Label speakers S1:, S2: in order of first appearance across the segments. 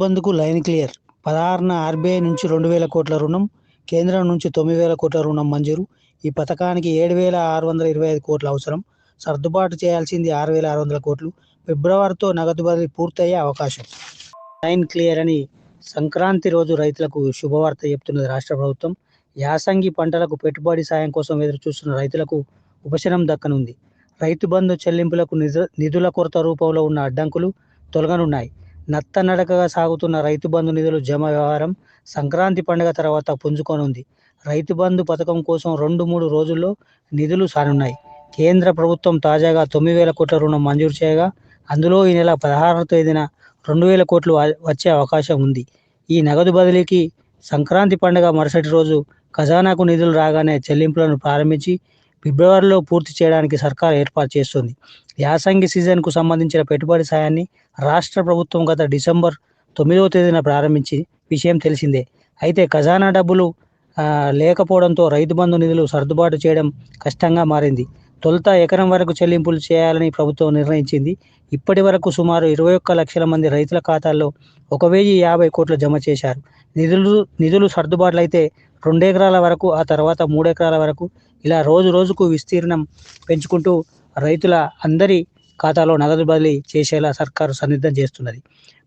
S1: బందుకు line clear. పదహారున RBI నుంచి రెండు వేల కోట్ల రుణం కేంద్రం నుంచి తొమ్మిది వేల కోట్ల రుణం మంజూరు. ఈ పథకానికి ఏడు వేల ఆరు వందల ఇరవై ఐదు కోట్ల అవసరం. సర్దుబాటు చేయాల్సింది ఆరు వేల ఆరు వందల కోట్లు. ఫిబ్రవరితో నగదు బదిలీ పూర్తయ్యే అవకాశం. లైన్ క్లియర్ అని సంక్రాంతి రోజు రైతులకు శుభవార్త చెప్తున్నది రాష్ట్ర ప్రభుత్వం. యాసంగి పంటలకు పెట్టుబడి సాయం కోసం ఎదురు చూస్తున్న రైతులకు ఉపశమనం దక్కనుంది. రైతు బంధు చెల్లింపులకు నిధుల కొరత రూపంలో ఉన్న అడ్డంకులు తొలగనున్నాయి. నత్తనడకగా సాగుతున్న రైతు బంధు నిధులు జమ వ్యవహారం సంక్రాంతి పండుగ తర్వాత పుంజుకోనుంది. రైతు బంధు పథకం కోసం రెండు మూడు రోజుల్లో నిధులు సానున్నాయి. కేంద్ర ప్రభుత్వం తాజాగా తొమ్మిది వేల కోట్ల రుణం మంజూరు చేయగా అందులో ఈ నెల పదహారవ తేదీన రెండు వేల కోట్లు వచ్చే అవకాశం ఉంది. ఈ నగదు బదిలీకి సంక్రాంతి పండుగ మరుసటి రోజు ఖజానాకు నిధులు రాగానే చెల్లింపులను ప్రారంభించి ఫిబ్రవరిలో పూర్తి చేయడానికి సర్కార్ ఏర్పాటు చేస్తుంది. యాసంగి సీజన్కు సంబంధించిన పెట్టుబడి సాయాన్ని రాష్ట్ర ప్రభుత్వం గత డిసెంబర్ తొమ్మిదవ తేదీన ప్రారంభించి విషయం తెలిసిందే. అయితే ఖజానా డబ్బులు లేకపోవడంతో రైతు బంధు నిధులు సర్దుబాటు చేయడం కష్టంగా మారింది. తొలుత ఎకరం వరకు చెల్లింపులు చేయాలని ప్రభుత్వం నిర్ణయించింది. ఇప్పటి వరకు సుమారు ఇరవై ఒక్క లక్షల మంది రైతుల ఖాతాల్లో ఒక వెయ్యి యాభై కోట్లు జమ చేశారు. నిధులు నిధులు సర్దుబాట్లు అయితే రెండు ఎకరాల వరకు ఆ తర్వాత మూడు ఎకరాల వరకు ఇలా రోజు రోజుకు విస్తీర్ణం పెంచుకుంటూ రైతుల అందరి ఖాతాలో నగదు బదిలీ చేసేలా సర్కారు సన్నిద్ధం చేస్తున్నది.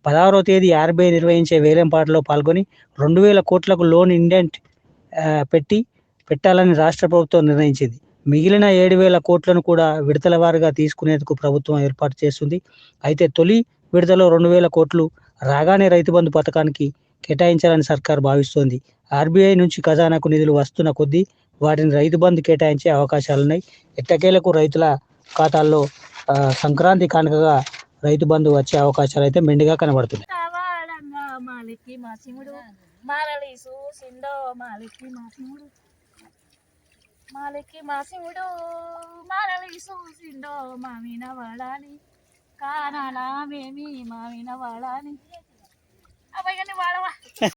S1: పదహారవ తేదీ ఆర్బీఐ నిర్వహించే వేలంపాటలో పాల్గొని రెండు వేల కోట్లకు లోన్ ఇండెంట్ పెట్టి పెట్టాలని రాష్ట్ర ప్రభుత్వం నిర్ణయించింది. మిగిలిన ఏడు వేల కోట్లను కూడా విడతల వారిగా తీసుకునేందుకు ప్రభుత్వం ఏర్పాటు చేస్తుంది. అయితే తొలి విడతలో రెండు వేల కోట్లు రాగానే రైతు బంధు పథకానికి కేటాయించాలని సర్కార్ భావిస్తోంది. ఆర్బీఐ నుంచి ఖజానాకు నిధులు వస్తున్న కొద్దీ వాటిని రైతు బంధు కేటాయించే అవకాశాలున్నాయి. ఎట్టకేలకు రైతుల ఖాతాల్లో సంక్రాంతి కానుకగా రైతు బంధు వచ్చే అవకాశాలు అయితే మెండుగా కనబడుతున్నాయి.
S2: మాలికి మా శివుడు మాలలి చూసిండో మాలికి మా శివుడు మాలికి మా శివుడు మాలలి చూసిండో మా వినవాడాని కానాలా మేమి మా వినవాడాని అబ్బాయి వాడవా
S3: యా